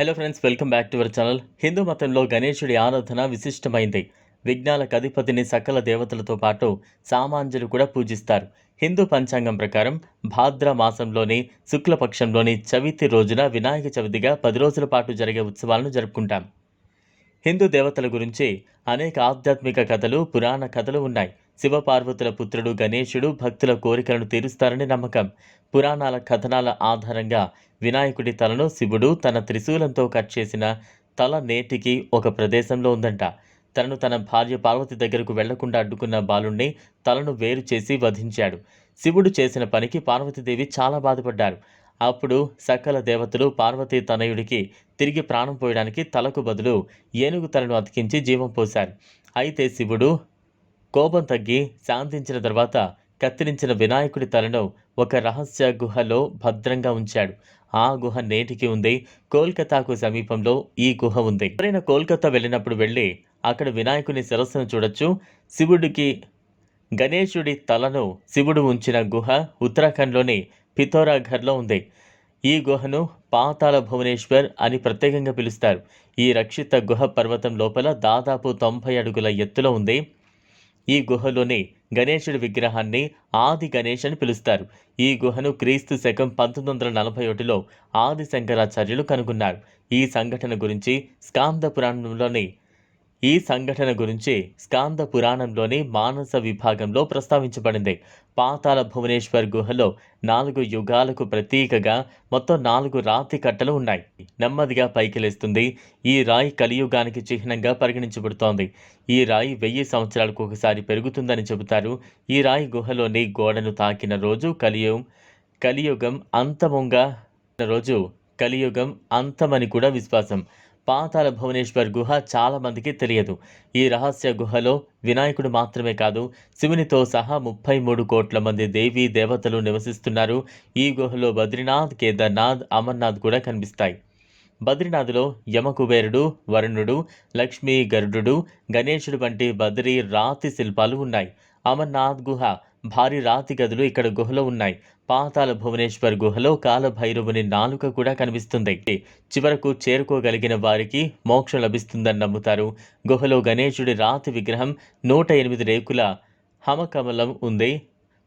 Hello friends welcome back to our channel Hindu మతంలో గణేశుడి ఆరాధన విశిష్టమైంది విజ్ఞానకు అధిపతిని సకల దేవతలతో పాటు సామాన్యులు కూడా పూజిస్తారు హిందూ పంచాంగం ప్రకారం భాద్ర మాసంలోని శుక్లపక్షంలోని చవితి రోజున వినాయక చవితిగా పది రోజుల పాటు జరిగే ఉత్సవాలను జరుపుకుంటాం హిందూ దేవతల గురించి అనేక ఆధ్యాత్మిక కథలు పురాణ కథలు ఉన్నాయి శివపార్వతుల పుత్రుడు గణేశుడు భక్తుల కోరికలను తీరుస్తారని నమ్మకం. పురాణాల కథనాల ఆధారంగా వినాయకుడి తలను శివుడు తన త్రిశూలంతో కట్ చేసిన తల నేటికి ఒక ప్రదేశంలో ఉందంట. తనను తన భార్య పార్వతి దగ్గరకు వెళ్ళకుండా అడ్డుకున్న బాలుణ్ణి తలను వేరు చేసి వధించాడు. శివుడు చేసిన పనికి పార్వతీదేవి చాలా బాధపడ్డారు. అప్పుడు సకల దేవతలు పార్వతీ తనయుడికి తిరిగి ప్రాణం పోయడానికి తలకు బదులు ఏనుగు తలను అతికించి జీవం పోశారు. అయితే శివుడు కోపం తగ్గి శాంతించిన తర్వాత కత్తిరించిన వినాయకుడి తలను ఒక రహస్య గుహలో భద్రంగా ఉంచాడు. ఆ గుహ నేటికి ఉంది. కోల్కతాకు సమీపంలో ఈ గుహ ఉంది. ఎవరైనా కోల్కతా వెళ్ళినప్పుడు వెళ్ళి అక్కడ వినాయకుని శిరస్సును చూడొచ్చు. శివుడికి గణేశుడి తలను శివుడు ఉంచిన గుహ ఉత్తరాఖండ్లోని పిథోరాఘర్లో ఉంది. ఈ గుహను పాతాళ భువనేశ్వర్ అని ప్రత్యేకంగా పిలుస్తారు. ఈ రక్షిత గుహ పర్వతం లోపల దాదాపు తొంభై అడుగుల ఎత్తులో ఉంది. ఈ గుహలోని గణేశుడి విగ్రహాన్ని ఆది గణేష్ అని పిలుస్తారు. ఈ గుహను క్రీస్తు శకం పంతొమ్మిది వందల నలభై ఒకటిలో ఆది శంకరాచార్యులు కనుగొన్నారు. ఈ సంఘటన గురించి స్కాంద పురాణంలోని ఈ సంఘటన గురించి స్కాంద పురాణంలోని మానస విభాగంలో ప్రస్తావించబడింది. పాతాళ భువనేశ్వర్ గుహలో నాలుగు యుగాలకు ప్రతీకగా మొత్తం నాలుగు రాతి కట్టలు ఉన్నాయి. నెమ్మదిగా పైకి లేస్తుంది ఈ రాయి కలియుగానికి చిహ్నంగా పరిగణించబడుతోంది. ఈ రాయి వెయ్యి సంవత్సరాలకు ఒకసారి పెరుగుతుందని చెబుతారు. ఈ రాయి గుహలోని గోడను తాకిన రోజు కలియుగం కలియుగం అంతముగా రోజు కలియుగం అంతమని కూడా విశ్వాసం. పాతాల భువనేశ్వర్ గుహ చాలా మందికి తెలియదు. ఈ రహస్య గుహలో వినాయకుడు మాత్రమే కాదు శివునితో సహా ముప్పై మూడు కోట్ల మంది దేవీ దేవతలు నివసిస్తున్నారు. ఈ గుహలో బద్రీనాథ్ కేదార్నాథ్ అమర్నాథ్ కూడా కనిపిస్తాయి. బద్రీనాథ్లో యమకుబేరుడు వరుణుడు లక్ష్మీ గరుడు గణేశుడు వంటి బద్రీ రాతి శిల్పాలు ఉన్నాయి. అమర్నాథ్ గుహ భారీ రాతి గదులు ఇక్కడ గుహలో ఉన్నాయి. పాతాల భువనేశ్వర్ గుహలో కాలభైరవుని నాలుక కూడా కనిపిస్తుంది. చివరకు చేరుకోగలిగిన వారికి మోక్షం లభిస్తుందని నమ్ముతారు. గుహలో గణేశుడి రాతి విగ్రహం నూట ఎనిమిది రేకుల హమకమలం ఉంది.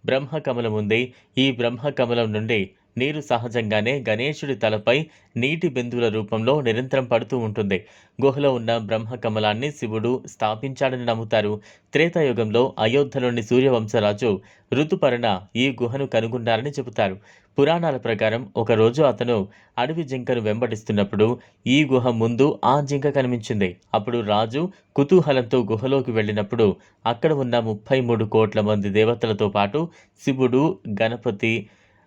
బ్రహ్మకమలం ఉంది. ఈ బ్రహ్మకమలం నుండి నీరు సహజంగానే గణేశుడి తలపై నీటి బిందువుల రూపంలో నిరంతరం పడుతూ ఉంటుంది. గుహలో ఉన్న బ్రహ్మకమలాన్ని శివుడు స్థాపించాడని నమ్ముతారు. త్రేతాయుగంలో అయోధ్యలోని సూర్యవంశరాజు ఋతుపర్ణ ఈ గుహను కనుగొన్నారని చెబుతారు. పురాణాల ప్రకారం ఒకరోజు అతను అడవి జింకను వెంబడిస్తున్నప్పుడు ఈ గుహ ముందు ఆ జింక కనిపించింది. అప్పుడు రాజు కుతూహలంతో గుహలోకి వెళ్ళినప్పుడు అక్కడ ఉన్న ముప్పై మూడు కోట్ల మంది దేవతలతో పాటు శివుడు గణపతి